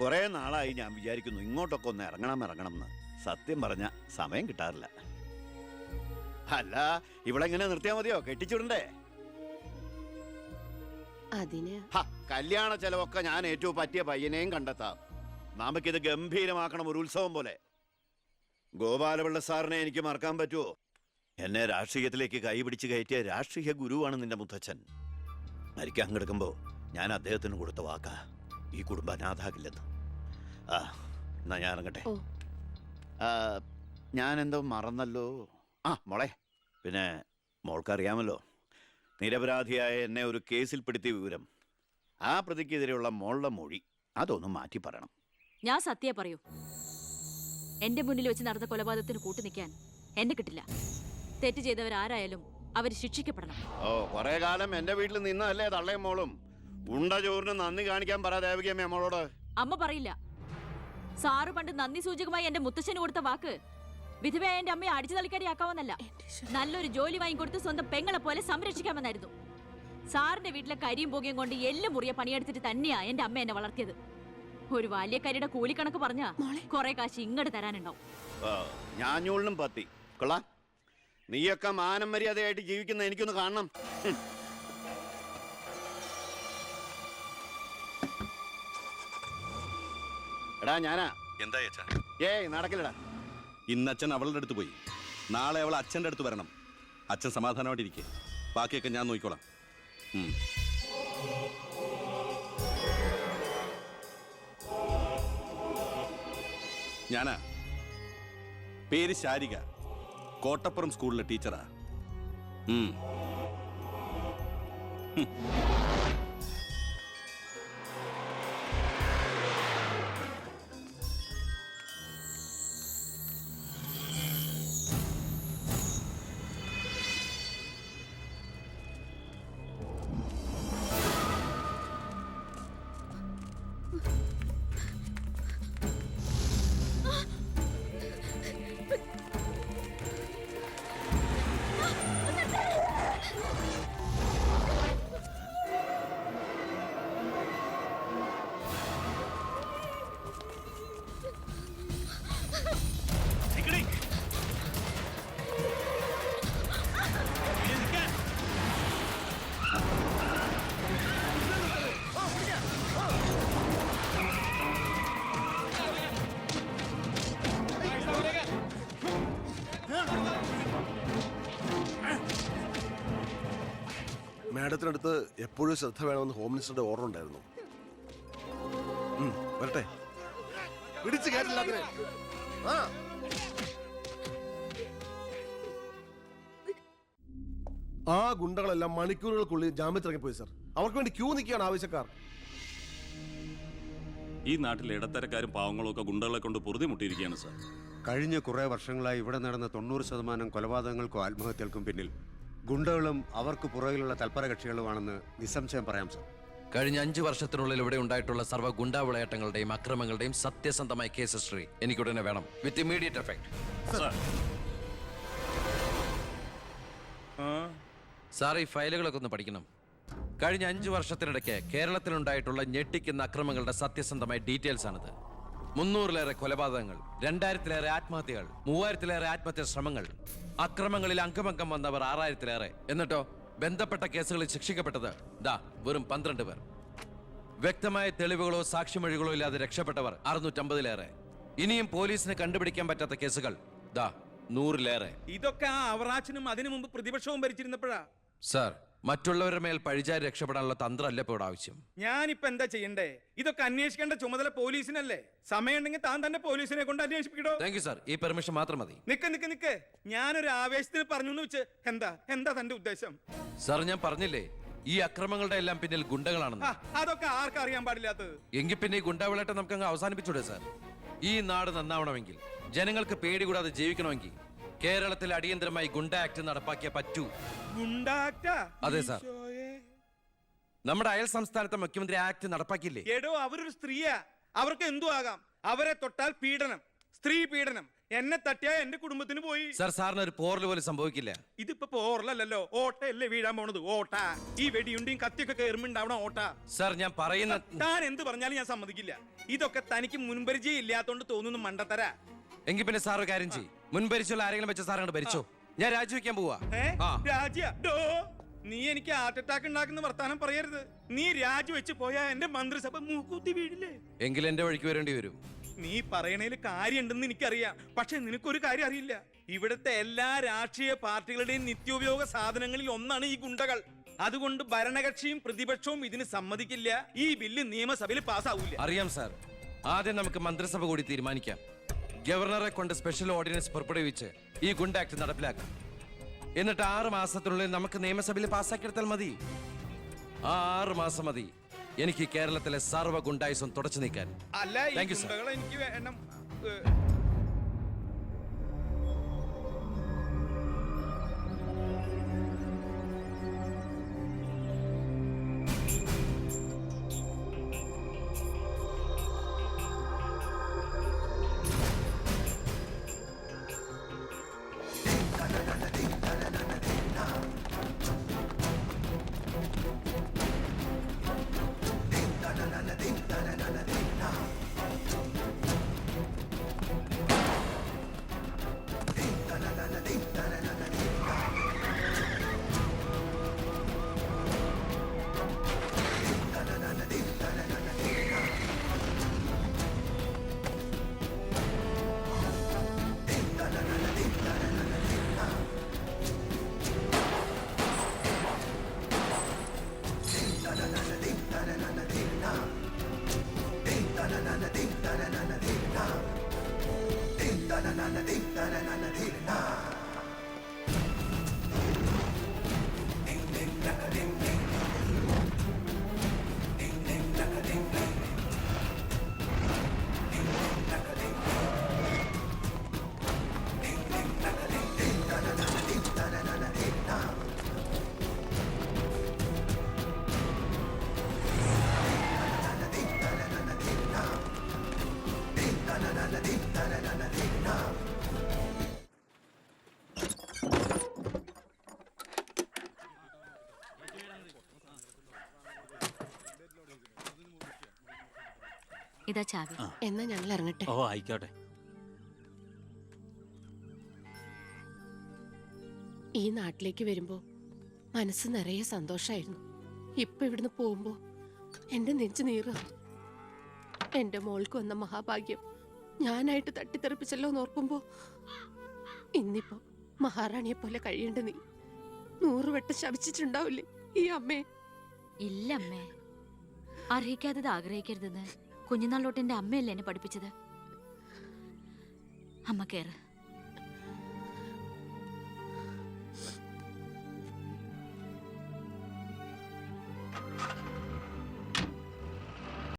കുറെ നാളായി ഞാൻ വിചാരിക്കുന്നു ഇങ്ങോട്ടൊക്കെ ഒന്ന് ഇറങ്ങണം ഇറങ്ങണം എന്ന് സത്യം പറഞ്ഞ സമയം കിട്ടാറില്ല. അല്ല ഇവിടെ ഇങ്ങനെ നിർത്തിയാ മതിയോ? കെട്ടിച്ചുടണ്ടേ അതിന് കല്യാണ ചെലവൊക്കെ ഞാൻ ഏറ്റവും പറ്റിയ പയ്യനെയും കണ്ടെത്താം. നമുക്കിത് ഗംഭീരമാക്കണം ഒരു ഉത്സവം പോലെ. ഗോപാലപിള്ള സാറിനെ എനിക്ക് മറക്കാൻ പറ്റുമോ എന്നെ രാഷ്ട്രീയത്തിലേക്ക് കൈപിടിച്ച് കയറ്റിയ രാഷ്ട്രീയ ഗുരുവാണ് നിന്റെ മുത്തച്ഛൻ. മരിക്കാൻ കിടക്കുമ്പോ ഞാൻ അദ്ദേഹത്തിന് കൊടുത്ത വാക്കാ. ഈ കുടുംബം അനാഥാകില്ലെന്ന്. ആ എന്നാ ഞാൻ ഇറങ്ങട്ടെ. ആ, ഞാൻ എന്തോ മറന്നല്ലോ. ആ മോളെ. പിന്നെ മോൾക്കറിയാമല്ലോ നിരപരാധിയായ എന്നെ ഒരു കേസിൽപ്പെടുത്തിയ വിവരം. ആ പ്രതിക്കെതിരെയുള്ള മോളുടെ മൊഴി അതൊന്നും മാറ്റി പറയണം. ഞാൻ സത്യ പറയൂ. എന്റെ മുന്നിൽ വെച്ച് നടന്ന കൊലപാതകത്തിന് കൂട്ടു നിൽക്കാൻ എന്നെ കിട്ടില്ല. തെറ്റ് ചെയ്തവരാരായാലും അവർ ശിക്ഷിക്കപ്പെടണം. ഓ കുറെ കാലം എന്റെ വീട്ടിൽ നിന്നല്ലേ തള്ളയും മോളും? ഉണ്ട ചോറിന് നന്ദി കാണിക്കാൻ പറ ദേവകിയമ്മ മോളോട് അമ്മ പറയില്ല. സാറ് പണ്ട് നന്ദി സൂചകമായി എന്റെ മുത്തശ്ശന് കൊടുത്ത വാക്ക് വിധവയായ എന്റെ അമ്മയെ അടിച്ചു തളിക്കാരിയാക്കാമെന്നല്ല. നല്ലൊരു ജോലി വാങ്ങിക്കൊടുത്ത് സ്വന്തം പെങ്ങളെ പോലെ സംരക്ഷിക്കാമെന്നായിരുന്നു. സാറിന്റെ വീട്ടിലെ കരിയും പുകയും കൊണ്ട് എല്ലാം മുറിയ പണിയെടുത്തിട്ട് തന്നെയാ എന്റെ അമ്മ എന്നെ വളർത്തിയത്. ഒരു ബാല്യക്കാരിയുടെ കൂലിക്കണക്ക് പറഞ്ഞാ കൊറേ കാശ് ഇങ്ങോട്ട് തരാനുണ്ടാവും. ഞാഞ്ഞൂളിനും പത്തി. കൊള്ളാം. നീയൊക്കെ മാനം മര്യാദയായിട്ട് ജീവിക്കുന്ന എനിക്കൊന്ന് കാണണം. എടാ ഞാനാ. എന്താ അച്ഛാ ഏയ് നടക്കില്ലടാ. ഇന്ന് അച്ഛൻ അവളുടെ അടുത്ത് പോയി. നാളെ അവൾ അച്ഛന്റെ അടുത്ത് വരണം. അച്ഛൻ സമാധാനമായിട്ടിരിക്കെ. ബാക്കിയൊക്കെ ഞാൻ നോക്കിക്കോളാം. ഉം. ഞാനാ. പേര് ശാരിക. കോട്ടപ്പുറം സ്കൂളിലെ ടീച്ചറാ. ഉം. മാഡത്തിനടുത്ത് എപ്പോഴും ശ്രദ്ധ വേണമെന്ന് ഹോം മിനിസ്റ്ററുടെ ഓർഡർ ഉണ്ടായിരുന്നു. വരട്ടെ. പിടിച്ചു കയറ്റില്ല അതിനെ. ആ. ആ ഗുണ്ടകളെല്ലാം മണിക്കൂറുകൾക്കുള്ളിൽ ജാമ്യത്തിറങ്ങി പോയി സർ അവർക്ക് വേണ്ടി ക്യൂ നിൽക്കുകയാണ് ആവശ്യക്കാർ. ഈ നാട്ടിലെ ഇടത്തരക്കാരും പാവങ്ങളും ഒക്കെ ഗുണ്ടകളെ കൊണ്ട് പൊറുതി സർ സാർ കഴിഞ്ഞ കുറേ വർഷങ്ങളായി ഇവിടെ നടന്ന തൊണ്ണൂറ് ശതമാനം കൊലപാതകങ്ങൾക്കും ആത്മഹത്യകൾക്കും പിന്നിൽ. ഗുണ്ടകളും അവർക്ക് പുറകിലുള്ള തൽപര കക്ഷികളുമാണെന്ന് നിസ്സംശയം പറയാം സർ. കഴിഞ്ഞ അഞ്ചു വർഷത്തിനുള്ളിൽ ഇവിടെ ഉണ്ടായിട്ടുള്ള സർവ ഗുണ്ടാവിളയാട്ടങ്ങളുടെയും അക്രമങ്ങളുടെയും സത്യസന്ധമായ കേസ് ഹിസ്റ്ററി എനിക്കുടനെ വേണം. വിത്ത് ഇമ്മീഡിയറ്റ് എഫക്ട് സാർ ഈ ഫയലുകളൊക്കെ ഒന്ന് പഠിക്കണം. കഴിഞ്ഞ അഞ്ചു വർഷത്തിനിടയ്ക്ക് കേരളത്തിലുണ്ടായിട്ടുള്ള ഞെട്ടിക്കുന്ന അക്രമങ്ങളുടെ സത്യസന്ധമായ ഡീറ്റെയിൽസ് ആണിത് മുന്നൂറിലേറെ കൊലപാതകങ്ങൾ രണ്ടായിരത്തിലേറെ ആത്മഹത്യകൾ മൂവായിരത്തിലേറെ ആത്മഹത്യാ ശ്രമങ്ങൾ അക്രമങ്ങളിൽ അംഗമംഗം വന്നവർ ആറായിരത്തിലേറെ. എന്നിട്ടോ ബന്ധപ്പെട്ട കേസുകളിൽ ശിക്ഷിക്കപ്പെട്ടത് ദാ വെറും പന്ത്രണ്ട് പേർ. വ്യക്തമായ തെളിവുകളോ സാക്ഷിമൊഴികളോ ഇല്ലാതെ രക്ഷപ്പെട്ടവർ അറുന്നൂറ്റമ്പതിലേറെ. ഇനിയും പോലീസിന് കണ്ടുപിടിക്കാൻ പറ്റാത്ത കേസുകൾ ദാ നൂറിലേറെ. ഇതൊക്കെ ആ അവറാച്ചനും അതിനു മുമ്പ് പ്രതിപക്ഷവും ഭരിച്ചിരുന്നപ്പോഴാ. സാർ മറ്റുള്ളവരുടെ മേൽ പഴിചാരി രക്ഷപ്പെടാനുള്ള തന്ത്രമല്ല ഇപ്പോൾ ഇവിടെ ആവശ്യം. ഞാനിപ്പോ എന്താ ചെയ്യണ്ടേ? ഇതൊക്കെ അന്വേഷിക്കേണ്ട ചുമതല പോലീസിനല്ലേ? സമയമുണ്ടെങ്കിൽ താൻ തന്നെ പോലീസിനെ കൊണ്ട് അന്വേഷിപ്പിക്കടോ. താങ്ക് യു സാർ ഈ പെർമിഷൻ മാത്രം മതി. നിക്ക് നിക്ക് നിക്ക്. ഞാനൊരു ആവേശത്തിന് പറഞ്ഞു എന്ന് വെച്ച് എന്താ എന്താ തന്റെ ഉദ്ദേശം? സാർ ഞാൻ പറഞ്ഞില്ലേ ഈ അക്രമങ്ങളുടെ എല്ലാം പിന്നിൽ ആ, ഗുണ്ടകളാണെന്ന് അതൊക്കെ ആർക്കും അറിയാൻ പാടില്ലാത്തത്? എങ്കിൽ പിന്നെ ഈ ഗുണ്ടാവിളാട്ടം നമുക്ക് അങ്ങ് അവസാനിപ്പിച്ചൂടെ സാർ ഈ നാട് നന്നാവണമെങ്കിൽ ജനങ്ങൾക്ക് പേടി കൂടാതെ ജീവിക്കണമെങ്കിൽ കേരളത്തിൽ അടിയന്തരമായി ഗുണ്ട ആക്ട് നടപ്പാക്കിയ പറ്റൂ. അതെ, സാർ. നമ്മുടെ അയൽ സംസ്ഥാനത്തെ മുഖ്യമന്ത്രി ആക്ട് നടപ്പാക്കില്ലേ എടോ അവരൊരു സ്ത്രീയാ. അവർക്ക് എന്തു ആകാം? അവരെ തൊട്ടാൽ പീഡനം സ്ത്രീ പീഡനം. എന്നെ തട്ടിയാ എന്റെ കുടുംബത്തിന് പോയി. സാർ സാറിന് ഒരു പോറൽ പോലും സംഭവിക്കില്ല. ഇതിപ്പോ പോറലല്ലോ ഓട്ടയല്ലേ വീഴാൻ പോണത്? ഓട്ട. ഈ വെടിയുണ്ടിയും കത്തിയൊക്കെ കയറുമ്പോണ്ടാവണം ഓട്ട. സാർ ഞാൻ പറയുന്ന താൻ എന്ത് പറഞ്ഞാലും ഞാൻ സമ്മതിക്കില്ല. ഇതൊക്കെ തനിക്ക് മുൻപരിചയം ഇല്ലാത്തോണ്ട് തോന്നുന്നു മണ്ടത്തര. എങ്കിൽ പിന്നെ സാർ കാര്യം ചെയ്യും. മുൻപരിച്ചുള്ള ആരെങ്കിലും വെച്ച സാർ ഭരിച്ചു? ഞാൻ രാജിവെക്കാൻ പോവാ. ഏ? ആ. രാജ്യ? ഡോ നീ എനിക്ക് ഹാർട്ട് അറ്റാക്ക് ഉണ്ടാക്കുന്ന വർത്താനം പറയരുത്. നീ രാജിവെച്ച് പോയാ എന്റെ മന്ത്രിസഭ മൂക്കൂത്തി വീഴില്ലേ? എങ്കിൽ എന്റെ വഴിക്ക് വരേണ്ടി വരും. നീ പറയണേൽ കാര്യമുണ്ടെന്ന് എനിക്കറിയാം. പക്ഷെ നിനക്കൊരു കാര്യം അറിയില്ല. ഇവിടുത്തെ എല്ലാ രാഷ്ട്രീയ പാർട്ടികളുടെയും നിത്യോപയോഗ സാധനങ്ങളിൽ ഒന്നാണ് ഈ ഗുണ്ടകൾ. അതുകൊണ്ട് ഭരണകക്ഷിയും പ്രതിപക്ഷവും ഇതിന് സമ്മതിക്കില്ല. ഈ ബില്ല് നിയമസഭയിൽ പാസ്സാവൂല. അറിയാം സാർ. ആദ്യം നമുക്ക് മന്ത്രിസഭ കൂടി തീരുമാനിക്കാം. ഗവർണറെ കൊണ്ട് സ്പെഷ്യൽ ഓർഡിനൻസ് പുറപ്പെടുവിച്ച് ഈ ഗുണ്ട ആക്ട് നടപ്പിലാക്കാം. എന്നിട്ട് ആറ് മാസത്തിനുള്ളിൽ നമുക്ക് നിയമസഭയിൽ പാസ്സാക്കിയെടുത്താൽ മതി. ആ ആറ് മാസം മതി. എനിക്ക് കേരളത്തിലെ സർവ ഗുണ്ടായുസം തുടച്ചു നീക്കാൻ. അല്ല ഈ Thank you, sir. ഗുണ്ടകളെ എനിക്ക് വേണം ഇതാ ചാവി. എന്നാ ഞങ്ങൾ ഇറങ്ങട്ടെ. ഓ ആയിക്കോട്ടെ. ഈ നാട്ടിലേക്ക് വരുമ്പോ മനസ്സ് നിറയെ സന്തോഷായിരുന്നു. ഇപ്പൊ ഇവിടുന്ന് പോകുമ്പോ എന്റെ നെഞ്ചു നീറ. എന്റെ മോൾക്ക് വന്ന മഹാഭാഗ്യം ഞാനായിട്ട് തട്ടിത്തെറിപ്പിച്ചല്ലോ എന്നോർക്കുമ്പോ ഇന്നിപ്പോ മഹാറാണിയെ പോലെ കഴിയേണ്ട നീ. നൂറുവട്ടം ശപിച്ചിട്ടുണ്ടാവില്ലേ ഈ അമ്മേ. ഇല്ലമ്മേ അർഹിക്കാത്തത് ആഗ്രഹിക്കരുതെന്ന് കുഞ്ഞുനാളോട്ട് എന്റെ അമ്മയല്ലേ എന്നെ പഠിപ്പിച്ചത്? അമ്മ കേറ്.